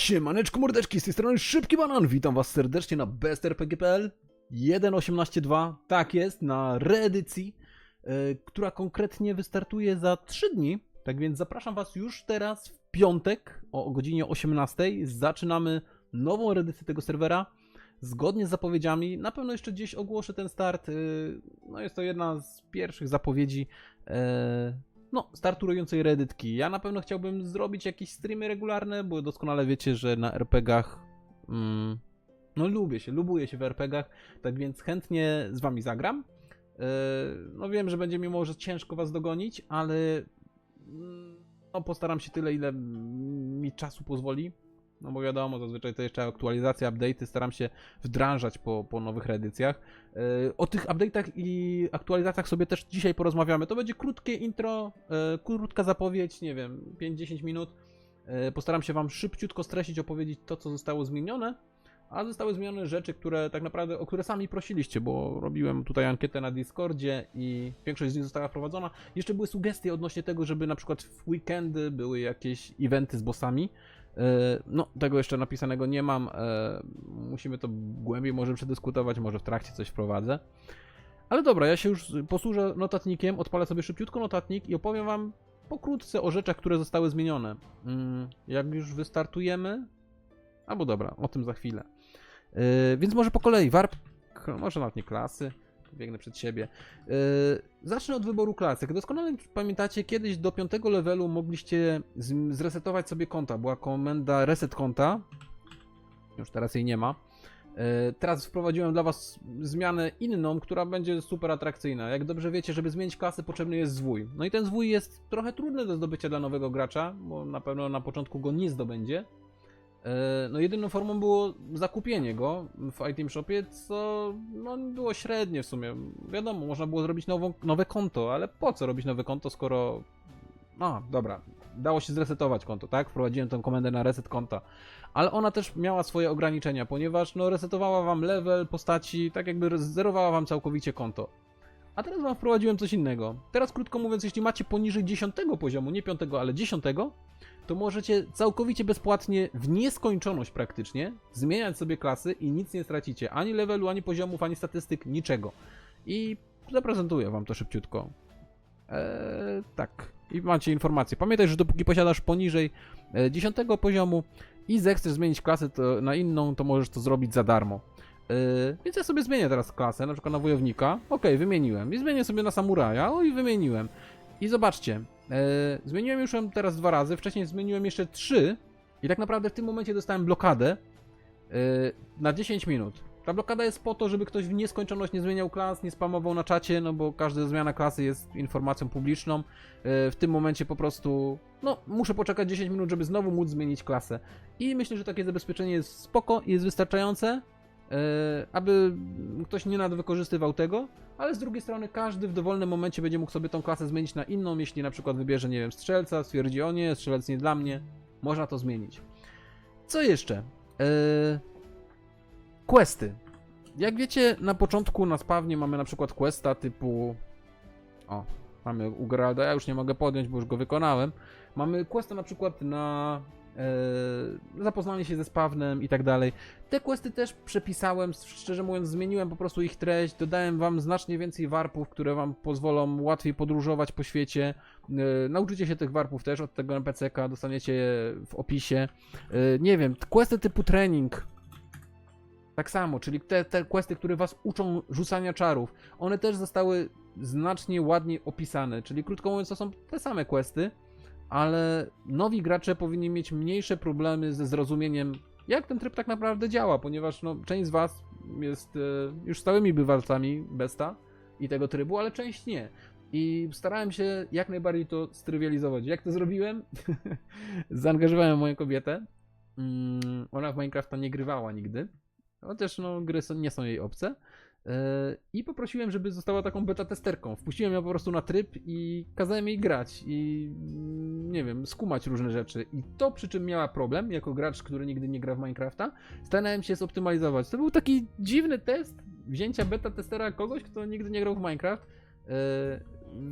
Siemaneczko mordeczki, z tej strony Szybki Banan, witam was serdecznie na bestrpg.pl 1.18.2, tak jest, na reedycji, e, która konkretnie wystartuje za 3 dni, tak więc zapraszam was już teraz w piątek o, godzinie 18.00, zaczynamy nową reedycję tego serwera, zgodnie z zapowiedziami, na pewno jeszcze gdzieś ogłoszę ten start, e, no jest to jedna z pierwszych zapowiedzi, e, no, startującej reedytki. Ja na pewno chciałbym zrobić jakieś streamy regularne, bo doskonale wiecie, że na RPGach. Mm, no, lubię się, lubuję się w RPGach, tak więc chętnie z wami zagram. Yy, no, wiem, że będzie mi może ciężko was dogonić, ale. mm, No, postaram się tyle, ile mi czasu pozwoli. No bo wiadomo, zazwyczaj to jeszcze aktualizacje, update'y, staram się wdrażać po, po nowych reedycjach. Yy, O tych update'ach i aktualizacjach sobie też dzisiaj porozmawiamy. To będzie krótkie intro, yy, krótka zapowiedź, nie wiem, 5-10 minut. Yy, Postaram się Wam szybciutko streścić, opowiedzieć to, co zostało zmienione. A zostały zmienione rzeczy, które tak naprawdę, o które sami prosiliście, bo robiłem tutaj ankietę na Discordzie i większość z nich została wprowadzona. Jeszcze były sugestie odnośnie tego, żeby na przykład w weekendy były jakieś eventy z bossami. E, No, tego jeszcze napisanego nie mam. e, Musimy to głębiej może przedyskutować, może w trakcie coś wprowadzę. Ale dobra, ja się już posłużę notatnikiem, odpalę sobie szybciutko notatnik i opowiem wam pokrótce o rzeczach, które zostały zmienione. Mm, Jak już wystartujemy. Albo dobra, o tym za chwilę. Yy, więc może po kolei, warp, może nawet nie klasy, biegnę przed siebie. Yy, zacznę od wyboru klasy. Jak doskonale pamiętacie, kiedyś do 5 levelu mogliście zresetować sobie konta. Była komenda reset konta. Już teraz jej nie ma. Yy, Teraz wprowadziłem dla Was zmianę inną, która będzie super atrakcyjna. Jak dobrze wiecie, żeby zmienić klasę, potrzebny jest zwój. No i ten zwój jest trochę trudny do zdobycia dla nowego gracza, bo na pewno na początku go nie zdobędzie. E, No jedyną formą było zakupienie go w Item Shopie, co no, było średnie w sumie. Wiadomo, można było zrobić nową, nowe konto, ale po co robić nowe konto, skoro... A, dobra, dało się zresetować konto, tak? Wprowadziłem tę komendę na reset konta. Ale ona też miała swoje ograniczenia, ponieważ no, resetowała wam level postaci, tak jakby zerowała wam całkowicie konto. A teraz wam wprowadziłem coś innego. Teraz krótko mówiąc, jeśli macie poniżej 10 poziomu, nie 5, ale 10, to możecie całkowicie bezpłatnie, w nieskończoność praktycznie, zmieniać sobie klasy i nic nie stracicie. Ani levelu, ani poziomów, ani statystyk, niczego. I zaprezentuję wam to szybciutko. Eee, tak. I macie informację. Pamiętaj, że dopóki posiadasz poniżej e, 10 poziomu i zechcesz zmienić klasę na inną, to możesz to zrobić za darmo. Eee, więc ja sobie zmienię teraz klasę, na przykład na wojownika. Okej, wymieniłem. I zmienię sobie na samuraja. O, i wymieniłem. I zobaczcie, e, zmieniłem już ją teraz dwa razy, wcześniej zmieniłem jeszcze trzy i tak naprawdę w tym momencie dostałem blokadę e, na 10 minut. Ta blokada jest po to, żeby ktoś w nieskończoność nie zmieniał klas, nie spamował na czacie, no bo każda zmiana klasy jest informacją publiczną. E, w tym momencie po prostu, no, muszę poczekać 10 minut, żeby znowu móc zmienić klasę. I myślę, że takie zabezpieczenie jest spoko i jest wystarczające, aby ktoś nie nadwykorzystywał tego, ale z drugiej strony każdy w dowolnym momencie będzie mógł sobie tą klasę zmienić na inną, jeśli na przykład wybierze, nie wiem, strzelca, stwierdzi o nie, strzelec nie dla mnie, można to zmienić. Co jeszcze? Eee, questy. Jak wiecie, na początku na spawnie mamy na przykład questa typu... O, mamy u Geralda, ja już nie mogę podjąć, bo już go wykonałem. Mamy questa na przykład na e, zapoznanie się ze spawnem i tak dalej. Te questy też przepisałem, szczerze mówiąc, zmieniłem po prostu ich treść, dodałem wam znacznie więcej warpów, które wam pozwolą łatwiej podróżować po świecie. E, nauczycie się tych warpów też od tego NPC-ka, dostaniecie je w opisie. E, nie wiem, questy typu trening. Tak samo, czyli te, te questy, które was uczą rzucania czarów, one też zostały znacznie ładniej opisane, czyli krótko mówiąc, to są te same questy, ale nowi gracze powinni mieć mniejsze problemy ze zrozumieniem, jak ten tryb tak naprawdę działa, ponieważ no, część z Was jest e, już stałymi bywalcami Besta i tego trybu, ale część nie. I starałem się jak najbardziej to strywializować. Jak to zrobiłem? Zaangażowałem moją kobietę. Mm, ona w Minecrafta nie grywała nigdy. Chociaż no, gry nie są jej obce. Yy, I poprosiłem, żeby została taką beta testerką. Wpuściłem ją po prostu na tryb i kazałem jej grać i mm, nie wiem, skumać różne rzeczy. I to przy czym miała problem, jako gracz, który nigdy nie gra w Minecrafta, starałem się zoptymalizować. To był taki dziwny test wzięcia beta testera kogoś, kto nigdy nie grał w Minecraft. Yy,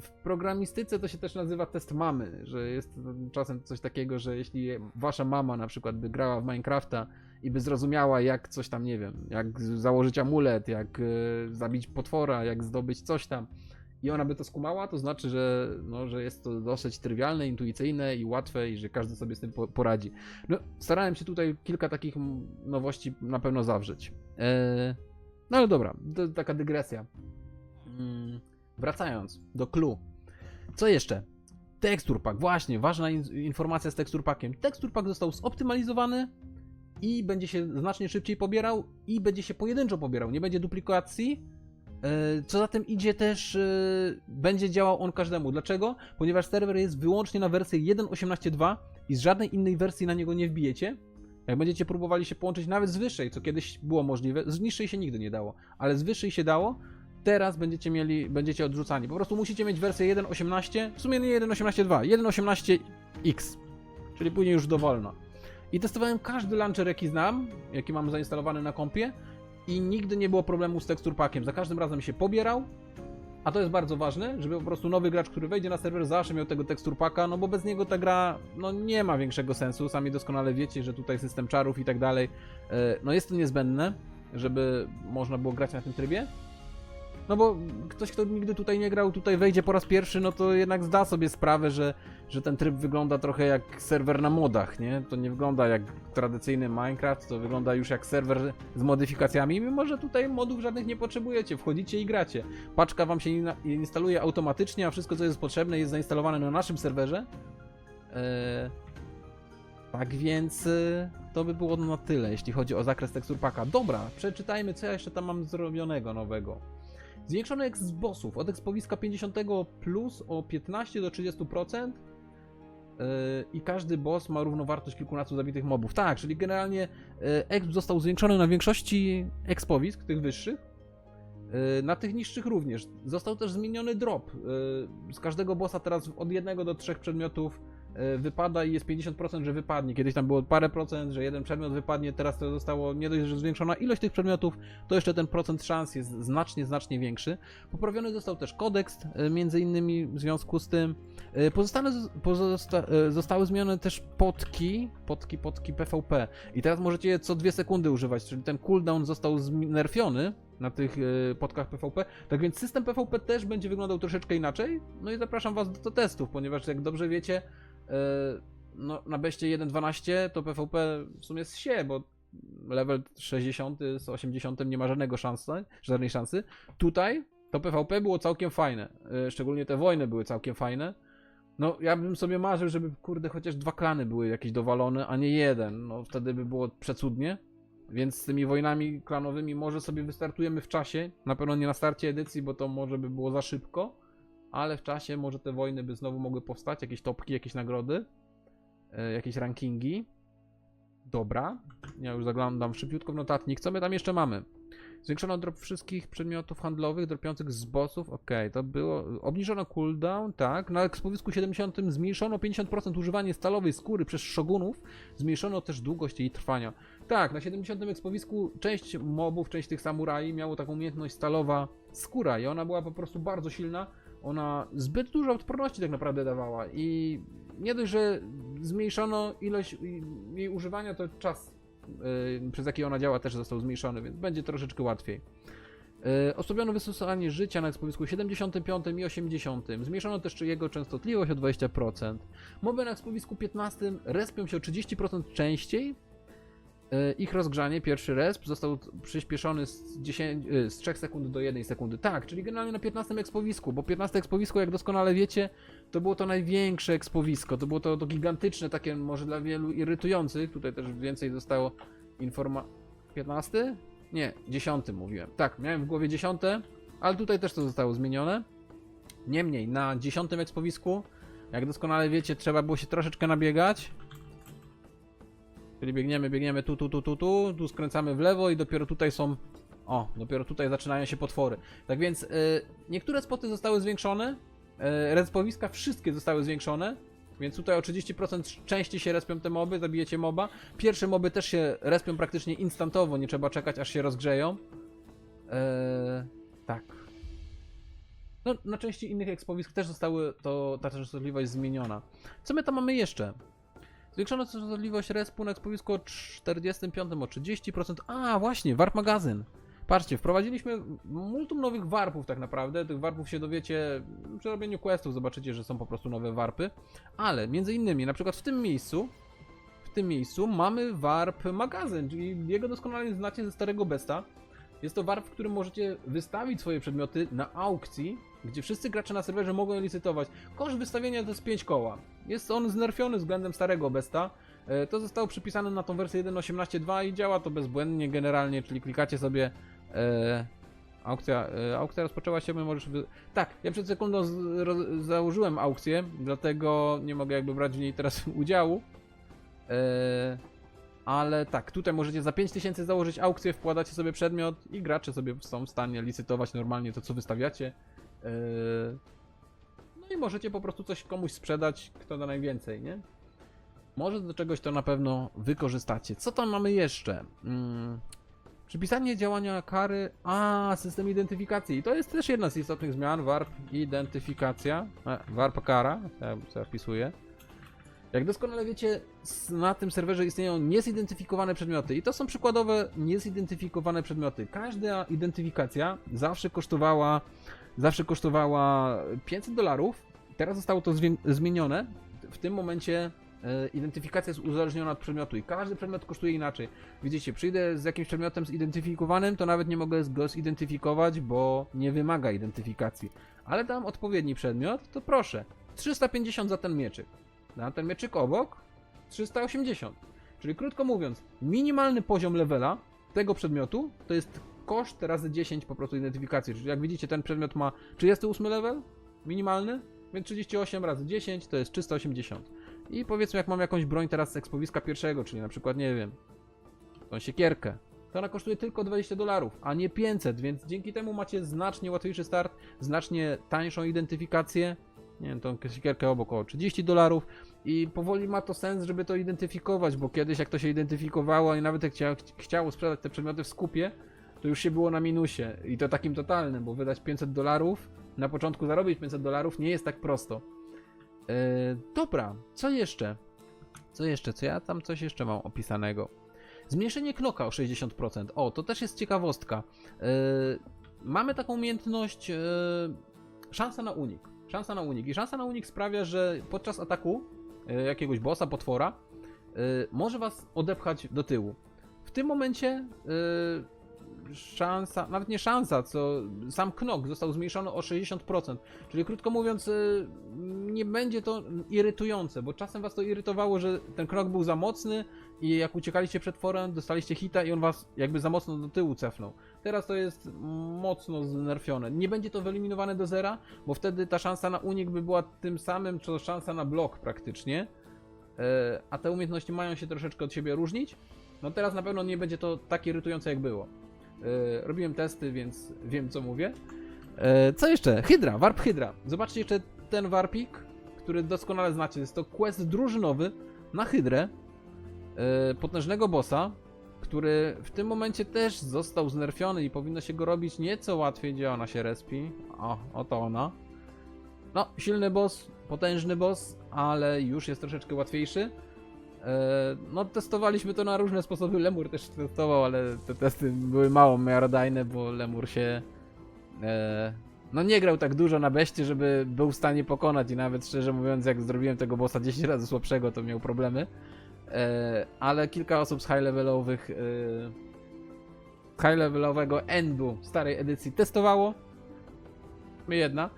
w programistyce to się też nazywa test mamy, że jest czasem coś takiego, że jeśli wasza mama na przykład by grała w Minecrafta i by zrozumiała jak coś tam, nie wiem, jak założyć amulet, jak e, zabić potwora, jak zdobyć coś tam i ona by to skumała, to znaczy, że, no, że jest to dosyć trywialne, intuicyjne i łatwe i że każdy sobie z tym po- poradzi. No, starałem się tutaj kilka takich nowości na pewno zawrzeć. E, no ale dobra, to taka dygresja. Mm, wracając do clue. Co jeszcze? Texture pack, właśnie, ważna in- informacja z. Texture pack został zoptymalizowany i będzie się znacznie szybciej pobierał i będzie się pojedynczo pobierał, nie będzie duplikacji. E, Co za tym idzie też e, będzie działał on każdemu. Dlaczego? Ponieważ serwer jest wyłącznie na wersję 1.18.2 i z żadnej innej wersji na niego nie wbijecie. Jak będziecie próbowali się połączyć nawet z wyższej, co kiedyś było możliwe, z niższej się nigdy nie dało, ale z wyższej się dało, teraz będziecie mieli, będziecie odrzucani. Po prostu musicie mieć wersję 1.18, w sumie nie 1.18.2, 1.18x, czyli później już dowolno. I testowałem każdy launcher, jaki znam, jaki mam zainstalowany na kompie i nigdy nie było problemu z texture packiem. Za każdym razem się pobierał, a to jest bardzo ważne, żeby po prostu nowy gracz, który wejdzie na serwer, zawsze miał tego texture packa, no bo bez niego ta gra no, nie ma większego sensu. Sami doskonale wiecie, że tutaj system czarów i tak dalej, e, no jest to niezbędne, żeby można było grać na tym trybie. No bo ktoś, kto nigdy tutaj nie grał, tutaj wejdzie po raz pierwszy, no to jednak zda sobie sprawę, że, że ten tryb wygląda trochę jak serwer na modach, nie? To nie wygląda jak tradycyjny Minecraft, to wygląda już jak serwer z modyfikacjami, mimo że tutaj modów żadnych nie potrzebujecie, wchodzicie i gracie. Paczka wam się instaluje automatycznie, a wszystko co jest potrzebne jest zainstalowane na naszym serwerze. Eee, tak więc e, to by było na tyle, jeśli chodzi o zakres tekstur packa. Dobra, przeczytajmy co ja jeszcze tam mam zrobionego nowego. Zwiększony eks z bossów od ekspowiska 50 plus o 15 do 30%. Yy, I każdy boss ma równowartość kilkunastu zabitych mobów. Tak, czyli generalnie exp został zwiększony na większości expowisk, tych wyższych. Yy, Na tych niższych również. Został też zmieniony drop. Yy, Z każdego bossa teraz od jednego do trzech przedmiotów wypada i jest 50%, że wypadnie. Kiedyś tam było parę procent, że jeden przedmiot wypadnie, teraz to zostało nie dość, że zwiększona ilość tych przedmiotów, to jeszcze ten procent szans jest znacznie, znacznie większy. Poprawiony został też kodeks, e, między innymi w związku z tym. E, Pozostane, pozosta, e, zostały zmienione też potki, potki, potki PvP. I teraz możecie je co dwie sekundy używać, czyli ten cooldown został znerfiony na tych e, podkach PvP. Tak więc system PvP też będzie wyglądał troszeczkę inaczej. No i zapraszam Was do, testów, ponieważ jak dobrze wiecie, e, no, na beście 1.12 to PvP w sumie jest się, bo level 60 z 80 nie ma żadnego szansy, żadnej szansy. Tutaj to PvP było całkiem fajne. e, Szczególnie te wojny były całkiem fajne. No, ja bym sobie marzył, żeby, kurde, chociaż dwa klany były jakieś dowalone, a nie jeden. No, wtedy by było przecudnie. Więc z tymi wojnami klanowymi może sobie wystartujemy w czasie. Na pewno nie na starcie edycji, bo to może by było za szybko. Ale w czasie może te wojny by znowu mogły powstać, jakieś topki, jakieś nagrody, e, jakieś rankingi. Dobra, ja już zaglądam szybciutko w notatnik. Co my tam jeszcze mamy? Zwiększono drop wszystkich przedmiotów handlowych dropiących z bossów. Ok, to było. Obniżono cooldown, tak. Na ekspowisku 70 zmniejszono 50% używanie stalowej skóry przez szogunów. Zmniejszono też długość jej trwania. Tak, na 70 ekspowisku część mobów, część tych samurai miało taką umiejętność stalowa skóra i ona była po prostu bardzo silna. Ona zbyt dużo odporności tak naprawdę dawała i nie dość, że zmniejszono ilość jej używania, to czas yy, przez jaki ona działa też został zmniejszony, więc będzie troszeczkę łatwiej. Yy, Osobiono wystosowanie życia na ekspowisku 75 i 80. Zmniejszono też jego częstotliwość o 20%. Moby na ekspowisku 15 respią się o 30% częściej. Yy, Ich rozgrzanie, pierwszy resp, został przyspieszony z, 10, yy, z 3 sekund do 1 sekundy. Tak, czyli generalnie na 15 ekspowisku, bo 15 ekspowisko, jak doskonale wiecie, to było to największe ekspowisko. To było to, to gigantyczne, takie może dla wielu irytujących. Tutaj też więcej zostało informa... 15? Nie, 10 mówiłem. Tak, miałem w głowie 10, ale tutaj też to zostało zmienione. Niemniej, na 10 ekspowisku, jak doskonale wiecie, trzeba było się troszeczkę nabiegać. Czyli biegniemy, biegniemy tu, tu, tu, tu, tu, tu skręcamy w lewo i dopiero tutaj są... O, dopiero tutaj zaczynają się potwory. Tak więc y, niektóre spoty zostały zwiększone, y, respowiska wszystkie zostały zwiększone, więc tutaj o 30% częściej się respią te moby, zabijecie moba. Pierwsze moby też się respią praktycznie instantowo, nie trzeba czekać aż się rozgrzeją. Eee, tak. No, na części innych ekspowisk też zostały to, ta częstotliwość zmieniona. Co my tam mamy jeszcze? Zwiększono częstotliwość respu na ekspowisku o 45 o 30%. A, właśnie, warp magazyn. Patrzcie, wprowadziliśmy multum nowych warpów tak naprawdę. Tych warpów się dowiecie przy robieniu questów, zobaczycie, że są po prostu nowe warpy. Ale między innymi, na przykład w tym miejscu, w tym miejscu mamy warp magazyn, czyli jego doskonale znacie ze starego besta. Jest to warp, w którym możecie wystawić swoje przedmioty na aukcji, gdzie wszyscy gracze na serwerze mogą licytować. Koszt wystawienia to jest 5 koła. Jest on znerfiony względem starego besta. E, To zostało przypisane na tą wersję 1.18.2 i działa to bezbłędnie generalnie, czyli klikacie sobie e, aukcja, e, aukcja rozpoczęła się, my możesz wy... Tak, ja przed sekundą z, założyłem aukcję, dlatego nie mogę jakby brać w niej teraz udziału. E, ale tak, tutaj możecie za 5000 założyć aukcję, wkładacie sobie przedmiot i gracze sobie są w stanie licytować normalnie to, co wystawiacie. Yy, No i możecie po prostu coś komuś sprzedać, kto da najwięcej, nie? Może do czegoś to na pewno wykorzystacie. Co tam mamy jeszcze? Mm, Przypisanie działania kary. A, system identyfikacji. To jest też jedna z istotnych zmian. Warp identyfikacja. E, warp kara. Ja sobie wpisuję. Jak doskonale wiecie, na tym serwerze istnieją niezidentyfikowane przedmioty i to są przykładowe niezidentyfikowane przedmioty. Każda identyfikacja zawsze kosztowała, zawsze kosztowała 500 dolarów. Teraz zostało to zmienione. W tym momencie e, identyfikacja jest uzależniona od przedmiotu i każdy przedmiot kosztuje inaczej. Widzicie, przyjdę z jakimś przedmiotem zidentyfikowanym, to nawet nie mogę go zidentyfikować, bo nie wymaga identyfikacji. Ale dam odpowiedni przedmiot, to proszę. 350 za ten mieczyk. Na ten mieczyk obok 380. Czyli krótko mówiąc, minimalny poziom levela tego przedmiotu to jest koszt razy 10 po prostu identyfikacji. Czyli jak widzicie, ten przedmiot ma 38 level minimalny, więc 38 razy 10 to jest 380. I powiedzmy, jak mam jakąś broń teraz z ekspowiska pierwszego, czyli na przykład, nie wiem, tą siekierkę, to ona kosztuje tylko 20 dolarów, a nie 500, więc dzięki temu macie znacznie łatwiejszy start, znacznie tańszą identyfikację. Nie wiem, tą siekierkę obok około 30 dolarów i powoli ma to sens, żeby to identyfikować, bo kiedyś jak to się identyfikowało i nawet jak chcia, chciało sprzedać te przedmioty w skupie, to już się było na minusie i to takim totalnym, bo wydać 500 dolarów, na początku zarobić 500 dolarów nie jest tak prosto. Yy, dobra, co jeszcze? Co jeszcze? Co ja tam coś jeszcze mam opisanego? Zmniejszenie knoka o 60%. O, to też jest ciekawostka. Yy, mamy taką umiejętność yy, szansa na unik. Szansa na unik. I szansa na unik sprawia, że podczas ataku yy, jakiegoś bossa, potwora, yy, może was odepchać do tyłu. W tym momencie yy, szansa, nawet nie szansa, co sam knok został zmniejszony o 60%. Czyli krótko mówiąc, yy, nie będzie to irytujące, bo czasem was to irytowało, że ten krok był za mocny i jak uciekaliście przed tworem, dostaliście hita i on was jakby za mocno do tyłu cefnął. Teraz to jest mocno znerfione. Nie będzie to wyeliminowane do zera, bo wtedy ta szansa na unik by była tym samym, co szansa na blok praktycznie. E, A te umiejętności mają się troszeczkę od siebie różnić. No teraz na pewno nie będzie to tak irytujące jak było. E, Robiłem testy, więc wiem co mówię. E, Co jeszcze? Hydra, warp Hydra. Zobaczcie jeszcze ten warpik, który doskonale znacie. Jest to quest drużynowy na Hydrę. e, Potężnego bossa, który w tym momencie też został znerfiony i powinno się go robić nieco łatwiej, gdzie ona się respi. O, oto ona. No, silny boss, potężny boss, ale już jest troszeczkę łatwiejszy. E, No, testowaliśmy to na różne sposoby. Lemur też testował, ale te testy były mało miarodajne, bo Lemur się. E, no, nie grał tak dużo na beście, żeby był w stanie pokonać. I nawet szczerze mówiąc, jak zrobiłem tego bossa 10 razy słabszego, to miał problemy. E, ale kilka osób z high levelowych. High levelowego endu starej edycji testowało. My jedna.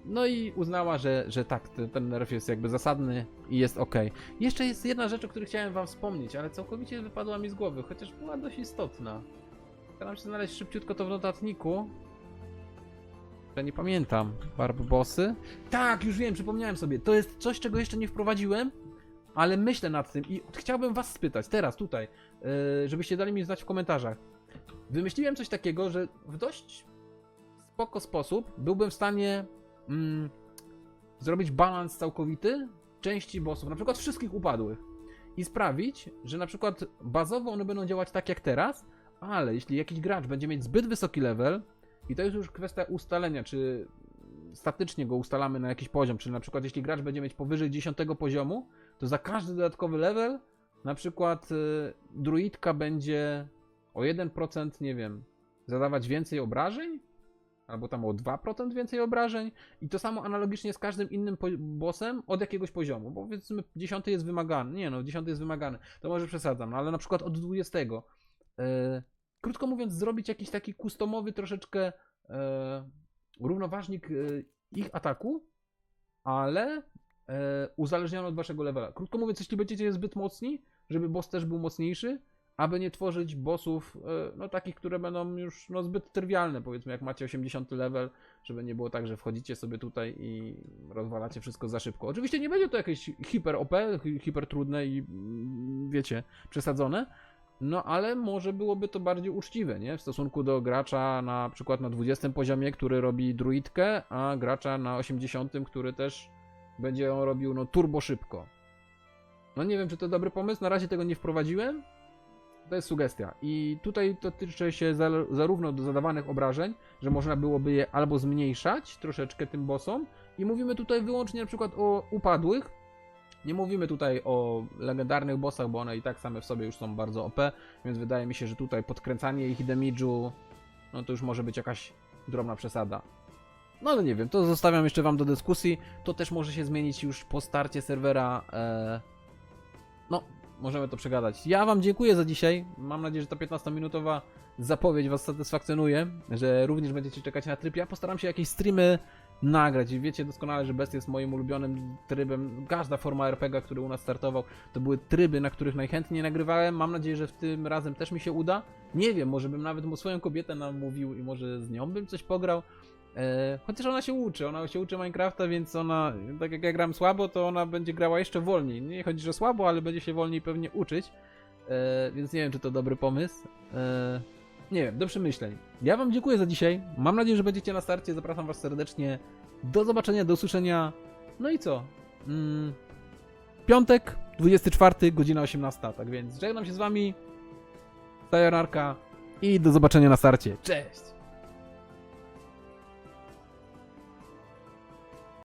E, no i uznała, że, że tak, ten, ten nerf jest jakby zasadny i jest ok. Jeszcze jest jedna rzecz, o której chciałem wam wspomnieć, ale całkowicie wypadła mi z głowy, chociaż była dość istotna. Staram się znaleźć szybciutko to w notatniku. Ja nie pamiętam. Barb bossy? Tak, już wiem, przypomniałem sobie. To jest coś, czego jeszcze nie wprowadziłem, ale myślę nad tym i chciałbym was spytać teraz, tutaj, yy, żebyście dali mi znać w komentarzach. Wymyśliłem coś takiego, że w dość spoko sposób byłbym w stanie mm, zrobić balans całkowity części bossów, na przykład wszystkich upadłych. I sprawić, że na przykład bazowo one będą działać tak jak teraz, ale jeśli jakiś gracz będzie mieć zbyt wysoki level I to jest już kwestia ustalenia, czy statycznie go ustalamy na jakiś poziom, czyli na przykład jeśli gracz będzie mieć powyżej 10 poziomu, to za każdy dodatkowy level na przykład y, druidka będzie o 1%, nie wiem, zadawać więcej obrażeń, albo tam o 2% więcej obrażeń i to samo analogicznie z każdym innym bossem od jakiegoś poziomu, bo powiedzmy 10 jest wymagany, nie no, 10 jest wymagany, to może przesadzam, no, ale na przykład od 20. E, krótko mówiąc, zrobić jakiś taki customowy troszeczkę e, równoważnik e, ich ataku, ale uzależniony od waszego levela. Krótko mówiąc, jeśli będziecie zbyt mocni, żeby boss też był mocniejszy, aby nie tworzyć bossów, e, no takich, które będą już no, zbyt trywialne, powiedzmy, jak macie 80 level, żeby nie było tak, że wchodzicie sobie tutaj i rozwalacie wszystko za szybko. Oczywiście nie będzie to jakieś hiper OP, hi- hiper trudne i mm, wiecie, przesadzone, no ale może byłoby to bardziej uczciwe, nie? W stosunku do gracza na przykład na 20 poziomie, który robi druidkę, a gracza na 80, który też będzie ją robił no turbo szybko. No nie wiem, czy to dobry pomysł, na razie tego nie wprowadziłem. To jest sugestia. I tutaj to tyczy się za, zarówno do zadawanych obrażeń, że można byłoby je albo zmniejszać troszeczkę tym bossom. I mówimy tutaj wyłącznie na przykład o upadłych. Nie mówimy tutaj o legendarnych bossach, bo one i tak same w sobie już są bardzo OP, więc wydaje mi się, że tutaj podkręcanie ich damage'u, no to już może być jakaś drobna przesada. No ale nie wiem, to zostawiam jeszcze wam do dyskusji. To też może się zmienić już po starcie serwera. E... No, możemy to przegadać. Ja wam dziękuję za dzisiaj. Mam nadzieję, że ta 15-minutowa zapowiedź was satysfakcjonuje, że również będziecie czekać na tryb. Ja postaram się jakieś streamy nagrać. I wiecie doskonale, że Best jest moim ulubionym trybem. Każda forma RPG, który u nas startował, to były tryby, na których najchętniej nagrywałem. Mam nadzieję, że w tym razem też mi się uda. Nie wiem, może bym nawet mu swoją kobietę namówił i może z nią bym coś pograł. E, chociaż ona się uczy, ona się uczy Minecrafta, więc ona, tak jak ja gram słabo, to ona będzie grała jeszcze wolniej. Nie chodzi, że słabo, ale będzie się wolniej pewnie uczyć. E, więc nie wiem, czy to dobry pomysł. E, nie wiem, do przemyśleń. Ja wam dziękuję za dzisiaj. Mam nadzieję, że będziecie na starcie. Zapraszam was serdecznie. Do zobaczenia, do usłyszenia. No i co? Mm, piątek, 24, godzina 18. Tak więc żegnam się z wami. Sayonarka i do zobaczenia na starcie. Cześć!